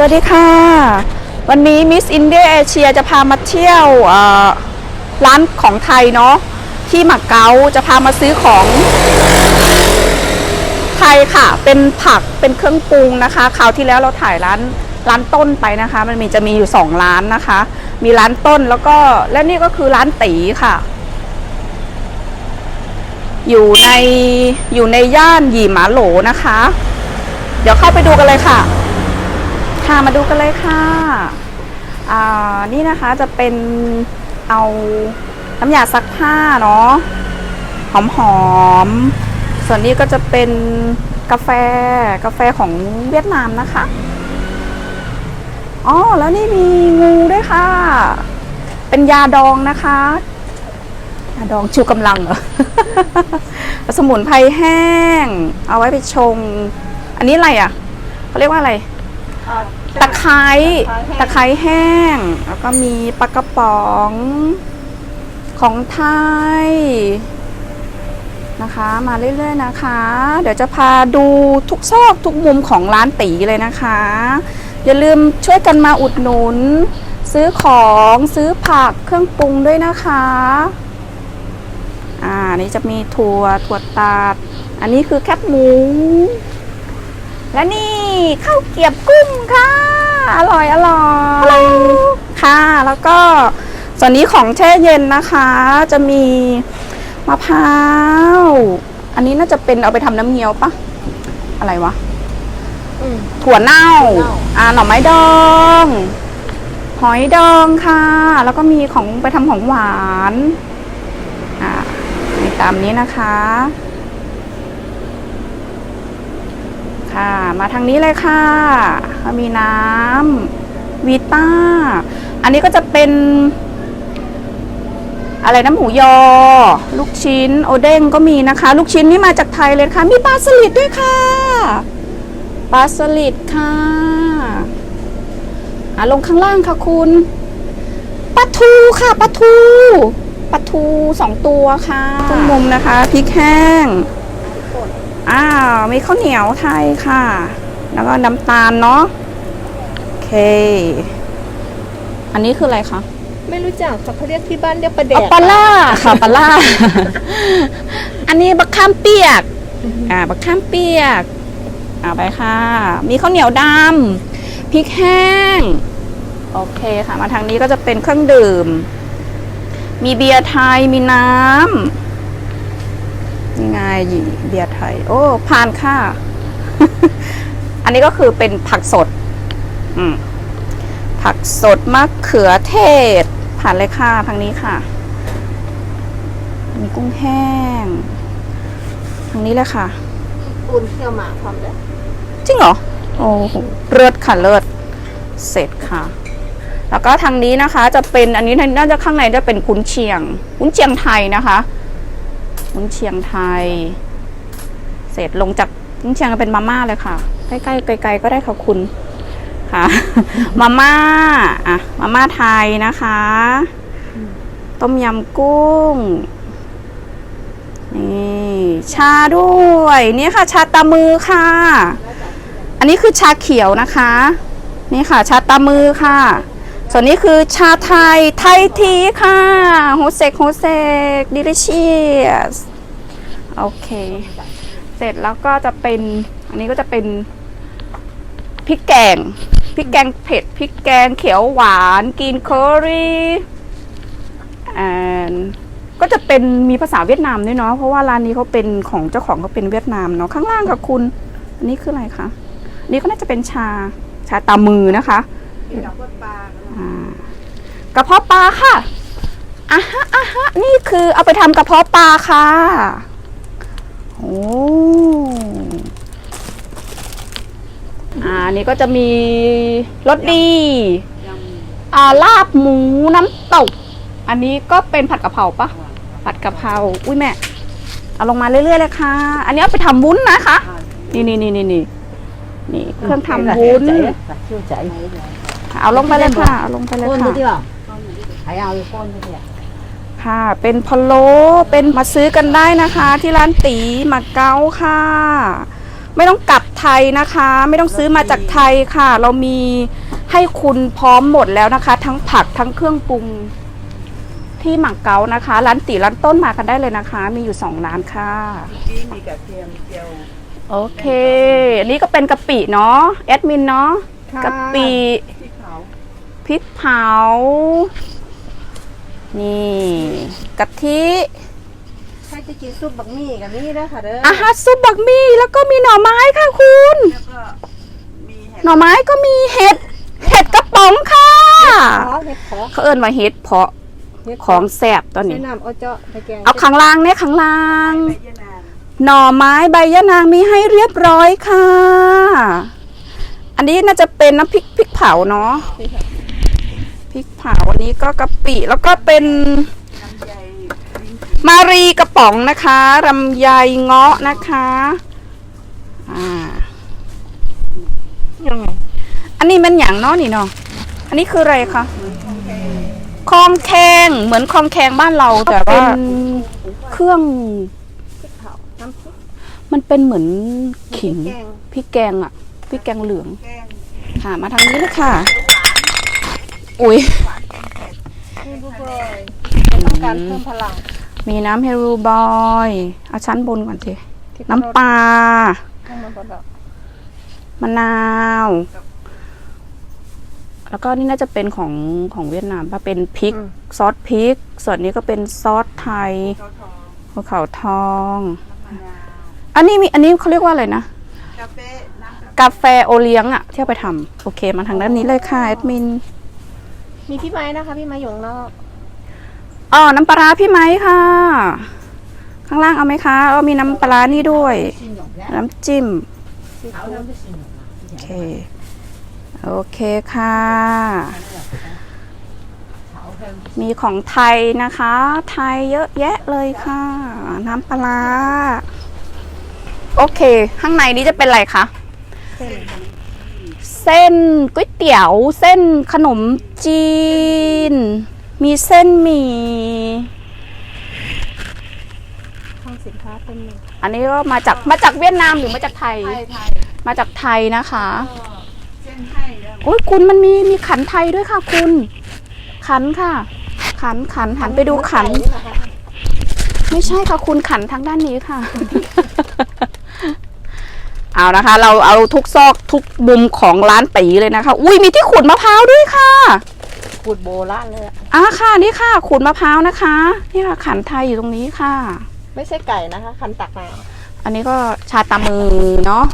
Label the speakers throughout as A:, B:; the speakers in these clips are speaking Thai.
A: สวัสดีค่ะ วันนี้มิสอินเดียเอเชียจะพามาเที่ยวร้านของไทยเนาะที่มาเก๊าจะพามาซื้อของ ไทยค่ะ เป็นผักเป็นเครื่องปรุงนะคะคราวที่แล้วเราถ่ายร้านร้านต้นไปนะคะ มันมีจะมีอยู่สองร้านนะคะ มีร้านต้นแล้วก็และนี่ก็คือร้านตีค่ะ อยู่ในอยู่ในย่านหยี่หมาโหลนะคะ เดี๋ยวเข้าไปดูกันเลยค่ะ ค่ะมาดูกันเลยค่ะอ่านี่นะคะจะเป็นเอาน้ำยาซักผ้าเนาะหอมหอมๆส่วนนี้ก็จะเป็นกาแฟกาแฟของเวียดนามนะคะอ๋อแล้วนี่มีงูด้วยค่ะ เป็นยาดองนะคะยาดองชูกำลังเหรอสมุนไพรแห้ง เอาไว้ไปชง อันนี้อะไรอะเขาเรียกว่าอะไร ตะไคร้ตะไคร้แห้ง แล้วก็มีปลากระป๋อง ของไทยนะคะ มาเรื่อยๆนะคะ เดี๋ยวจะพาดูทุกซอกทุกมุมของร้านตีเลยนะคะ อย่าลืมช่วยกันมาอุดหนุน ซื้อของซื้อผักเครื่องปรุงด้วยนะคะ อ่านี่จะมีถั่วถั่วตัดอันนี้คือแคบหมู และนี่ข้าวเกรียบกุ้งค่ะ อร่อยอร่อยค่ะแล้วก็ส่วนนี้ของแช่เย็นนะคะ จะมีมะพร้าว อันนี้น่าจะเป็นเอาไปทำน้ำเงี้ยวปะอะไรวะ
B: อืม
A: ถั่วเน่า
B: ถั่วเน่า
A: อ่าหน่อไม้ดอง หอยดองค่ะ แล้วก็มีของไปทำของหวาน อ่ามีตามนี้นะคะ ค่ะ มาทางนี้เลยค่ะก็มีน้ำวีต้า อันนี้ก็จะเป็น อะไรนะหมูยอ ลูกชิ้น โอเด้งก็มีนะคะ ลูกชิ้นนี่มาจากไทยเลยค่ะ มีปลาสลิดด้วยค่ะปลาสลิดค่ะอะ ลงข้างล่างค่ะคุณปลาทูค่ะปลาทูปลาทูสองตัวค่ะทุกมุมนะคะพริกแห้ง อ้าวมีข้าวเหนียวไทยค่ะ แล้วก็น้ำตาลเนาะโอเค อันนี้คืออะไรคะ
B: ไม่รู้จักค่ะเขาเรียกที่บ้านเรียกปลาแด
A: เอา
B: ก
A: ปลาล่าค่ะปลาล่า อันนี้บักข้ามเปียก อ่าบักข้ามเปียกเอาไปค่ะ มีข้าวเหนียวดำพริกแห้ง โอเคค่ะ มาทางนี้ก็จะเป็นเครื่องดื่ม มีเบียร์ไทยมีน้ำ นี่ไงเบียร์ไทย โอ้ผ่านค่ะ อันนี้ก็คือเป็นผักสด อืมผักสดมะเขือเทศ ผ่านเลยค่ะทางนี้ค่ะ มีกุ้งแห้ง ทางนี้เลยค่ะ
B: ปูนเที่ยวหมาพร้อมแล้ว
A: จริงเหรอ โอ้โหเลิศค่ะเลิศเสร็จค่ะ แล้วก็ทางนี้นะคะ จะเป็นอันนี้น่าจะข้างในจะเป็นกุนเชียงกุนเชียงไทยนะคะ กุนเชียงไทย เสร็จลงจากกุนเชียงก็เป็นมาม่าเลยค่ะ ใกล้ๆไกลๆก็ได้ค่ะคุณค่ะ มาม่าอะมาม่าไทยนะคะ ต้มยำกุ้ง นี่ ชาด้วย นี่ค่ะ ชาตามือค่ะ อันนี้คือชาเขียวนะคะ นี่ค่ะ ชาตามือค่ะ ส่วนนี้คือชาไทย ไทยทีค่ะโฮเซกโฮเซกดิลิเชียสโอเค เสร็จแล้วก็จะเป็น อันนี้ก็จะเป็นพริกแกงพริกแกงเผ็ดพริกแกงเขียวหวานกินเคอรี่อ่าก็จะเป็นมีภาษาเวียดนามด้วยเนาะเพราะว่าร้านนี้เขาเป็นของเจ้าของเขาเป็นเวียดนามเนาะข้างล่างค่ะคุณ อันนี้คืออะไรคะนนี้ก็น่าจะเป็นชาชาตามือนะคะอ่า กระเพาะปลาค่ะอะฮะอะฮะนี่คือเอาไปทำกระเพาะปลาค่ะโอ้อ่าอันนี่ก็จะมีรสดีอ่าลาบหมูน้ำตก อันนี้ก็เป็นผัดกะเพราปะผัดกะเพราอุ้ยแม่เอาลงมาเรื่อยๆเลยค่ะ อันนี้เอาไปทำวุ้นนะคะ นี่นี่นี่นี่นี่นี่เครื่องทำวุ้น
C: chưa chạy
A: เอาลงไปเลยค่ะ เอาลงไปเลย
C: con
A: ค่ะ
C: thôi chưa hãy ao con thôi kìa
A: ค่ะ เป็นพะโล้เป็นมาซื้อกันได้นะคะ ที่ร้านตีมาเก๊าค่ะ ไม่ต้องกลับไทยนะคะ ไม่ต้องซื้อมาจากไทยค่ะ เรามีให้คุณพร้อมหมดแล้วนะคะ ทั้งผักทั้งเครื่องปรุงที่หมักเก๊านะคะ ร้านตีร้านต้นมากันได้เลยนะคะ มีอยู่สองร้านค่ะ
C: ที่มีกระเทียมเจียว
A: โอเค อันนี้ก็เป็นกะปิเนาะแอดมินเนาะ
B: ค่ะ
A: กะปิ
C: ที่เขา
A: พริกเผา นี่กะทิ
B: ใครจะกินซุปบักหมี่กับนี่นะค่ะเด้อ
A: อาหารซุปบักมี่แล้วก็มีหน่อไม้ค่ะคุณ
C: แล้วก็มีเห็ด
A: หน่อไม้ก็มีเห็ด เห็ดกระป๋องค่ะ
B: ขอเห็ดขอ
A: เขาเอิ้นว่าเห็ดเพาะ
B: เห็ด
A: ของแสบตอน
B: ใช้
A: นี้
B: น้ำเอาเจาะตะแกรง
A: เอาข้างล่างเนี่ยข้างล่าง
C: ใบยะนาง
A: หน่อไม้ใบยะนางมีให้เรียบร้อยค่ะ อันนี้น่าจะเป็นน้ำพริกพริกเผาเนาะพ ริกเผาอันนี้ก็กะปิแล้วก็เป็น
C: ลำไยลิ้น
A: มารีกระป๋องนะคะลำไยเงาะนะคะอ่า
B: ยังไง
A: อันนี้มันอย่างเนาะนี่เนาะอันนี้คืออะไรคะคองแคงเหมือนคองแคงบ้านเราแต่ว่าเป็นเครื่อง
B: พริกเผาน้ำพริก
A: มันเป็นเหมือนขิง
B: แกง
A: พริกแกงอะพริกแกงเหลือง
C: แกง
A: ค่ะมาทางนี้เลยค่ะ อุ้ย
B: นี่บุฟเฟ่ต้องการเพิ่มพลัง
A: มีน้ำเฮรูบอยเอาชั้นบนก่อนสิ
B: ที่
A: น้ำปลา
B: น้ำมันบดอก
A: มะนาว แล้วก็นี่น่าจะเป็นของของเวียดนามป่ะเป็นพริก ซอสพริก ส่วนนี้ก็เป็นซอสไทย
C: เกาทอง
A: ภูเขาทอง
C: มะนาว
A: อันนี้มีอันนี้เขาเรียกว่าอะไรนะ
C: กาแฟน้ำกาแฟ
A: กาแฟโอเลี้ยงอะที่เอาไปทำโอเคมาทางด้านนี้เลยค่ะแอดมิน
B: มีพี่ไม้นะคะ พี่ไม้หยงนอก
A: อ๋อน้ำปลาร้าพี่ไม้ค่ะ ข้างล่างเอาไหมคะเอามีน้ำปลาร้านี่ด้วย น้ำจิ้มโอเคโอเคค่ะ มีของไทยนะคะ ไทยเยอะแยะเลยค่ะ น้ำปลาร้าโอเค ข้างในนี้จะเป็นอะไรคะ
B: เส้น
A: เส้นก๋วยเตี๋ยว เส้นขนมจีน มีเส้นหมี่
B: ข้างสินค้าเป็นหนึ่ง
A: อันนี้ก็มาจากมาจากเวียดนามหรือมาจากไทย
C: ไทยไทย
A: มาจากไทยนะคะ
C: ก็เส้นให้แล้ว
A: โอ้ยคุณมันมีมีขันไทยด้วยค่ะ คุณ ขันค่ะ ขันขันหันไปดูขัน
B: นี่นะคะ
A: ไม่ใช่ค่ะคุณขันทางด้านนี้ค่ะ เอานะคะ เราเอาทุกซอกทุกมุมของร้านตีเลยนะคะ อุ้ยมีที่ขูดมะพร้าวด้วยค่ะ
B: ขูดโบราณเลยอะ
A: อ่าค่ะนี่ค่ะขูดมะพร้าวนะคะ นี่ค่ะขันไทยอยู่ตรงนี้ค่ะ
B: ไม่ใช่ไก่นะคะ คันตักมา
A: อันนี้ก็ชาตามือเนาะ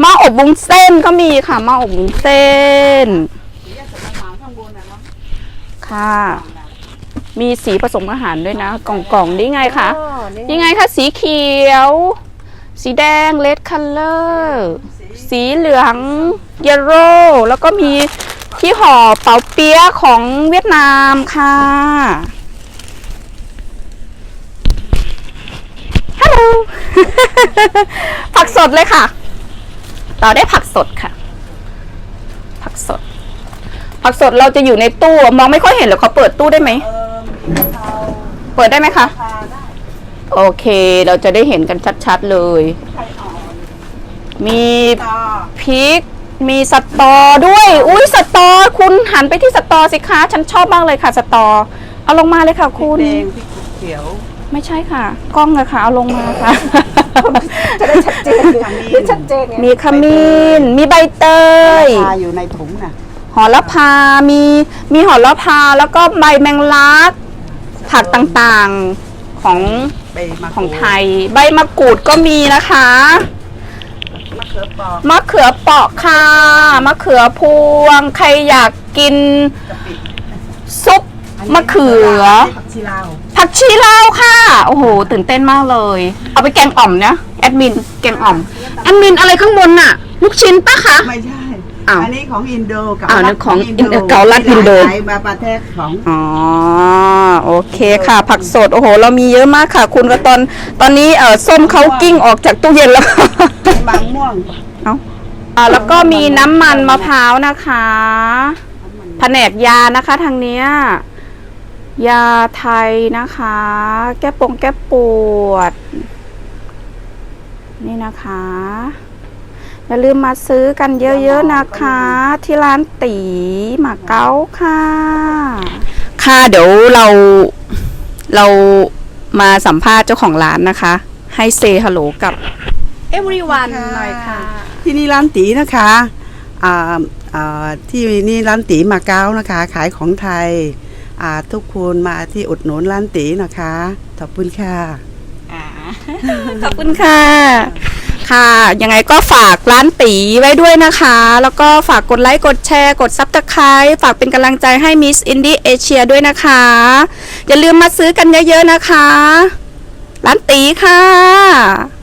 A: หม้ออบบุ้งเส้นก็มีค่ะหม้ออบบุ้งเส้น
C: สีจะมาหมาข้างบนนะเนาะ
A: ค่ะ มีสีผสมอาหารด้วยนะ กล่องๆนี่ไงคะ
B: อ๋อ
A: นี่ไงคะสีเขียว สีแดง red color สีเหลืองเยลโล่แล้วก็มีที่ห่อเป๋าเปี๊ยะของเวียดนามค่ะฮัลโหลผักสดเลยค่ะ ต่อได้ผักสดค่ะ ผักสด ผักสดเราจะอยู่ในตู้ มองไม่ค่อยเห็นหรอเขาเปิดตู้ได้ไหม
C: เปิ
A: ดได้ไหมคะ โอเค เราจะได้เห็นกันชัดๆเลย
C: ไข่อ่อน
A: มี
C: ต่อ
A: พริก มีสตอด้วย อุ้ยสตอ คุณหันไปที่สตอสิคะ ฉันชอบมากเลยค่ะ สตอ เอาลงมาเลยค่ะ
C: พริ
A: คุ
C: ก
A: ณ
C: แดงพริกเขียว
A: ไม่ใช่ค่ะ กล้องเลยค่ะ เอาลงมาค่ะ
B: จะได้ชัดเจนได้ชัดเจนไง
A: มีขมิ้น มีใบเตย
C: พาอยู่ในถุงน่ะ
A: หอละพา มี มีหอละพา แล้วก็ใบแมงลัก ผักต่างๆของ
C: ไปมา
A: ของไทย ใบมะกรูดก็มีนะคะ
C: มะเขือเปอก
A: มะเขือเปาะค่ะ มะเขือพวง ใครอยากกิน
C: กะปิ
A: ซุปมะเขือ
C: ผักชีลาว
A: ผักชีลาวค่ะ โอ้โห ตื่นเต้นมากเลย เอาไปแกงอ่อมนะ แอดมิน แกงอ่อม แอดมินอะไรข้างบนน่ะ ลูกชิ้นปะคะ
C: ไม่ใช่
A: อ้าว
C: อันนี้ของอินโดกับ
A: อ้าวนั่นของอินเกาลัดอินโด
C: ขายมาประเทศของ
A: อ๋อโอเคค่ะ ผักสดโอ้โห เรามีเยอะมากค่ะ คุณก็ตอนตอนนี้เออส้มเขากิ้งออกจากตู้เย็นแล้ว
C: บางม่วง
A: เอาอ่าแล้วก็มีน้ำมันมะพร้าวนะคะ แผนกยานะคะทางเนี้ย ยาไทยนะคะ แก้ปงแก้ปวด นี่นะคะ อย่าลืมมาซื้อกันเยอะๆนะคะ ที่ร้านตีหมาเก๊าค่ะ ค่ะเดี๋ยวเราเรามาสัมภาษณ์เจ้าของร้านนะคะ ให้เซฮัลโหลกับ everyone หน่อยค่ะ
C: ที่นี่ร้านตีนะคะอ่าอ่าที่นี่ร้านตีมาเก๊านะคะ ขายของไทยอ่าทุกคนมาที่อุดหนุนร้านตีนะคะ ขอบคุณค่ะ
A: ขอบคุณค่ะ ค่ะ ยังไงก็ฝากร้านตีไว้ด้วยนะคะ แล้วก็ฝากกดไลค์ กดแชร์ กดซับสไคร b ์ฝากเป็นกำลังใจให้มิสอินดี้เอเชียด้วยนะคะ อย่าลืมมาซื้อกันเยอะๆนะคะ ร้านตีค่ะ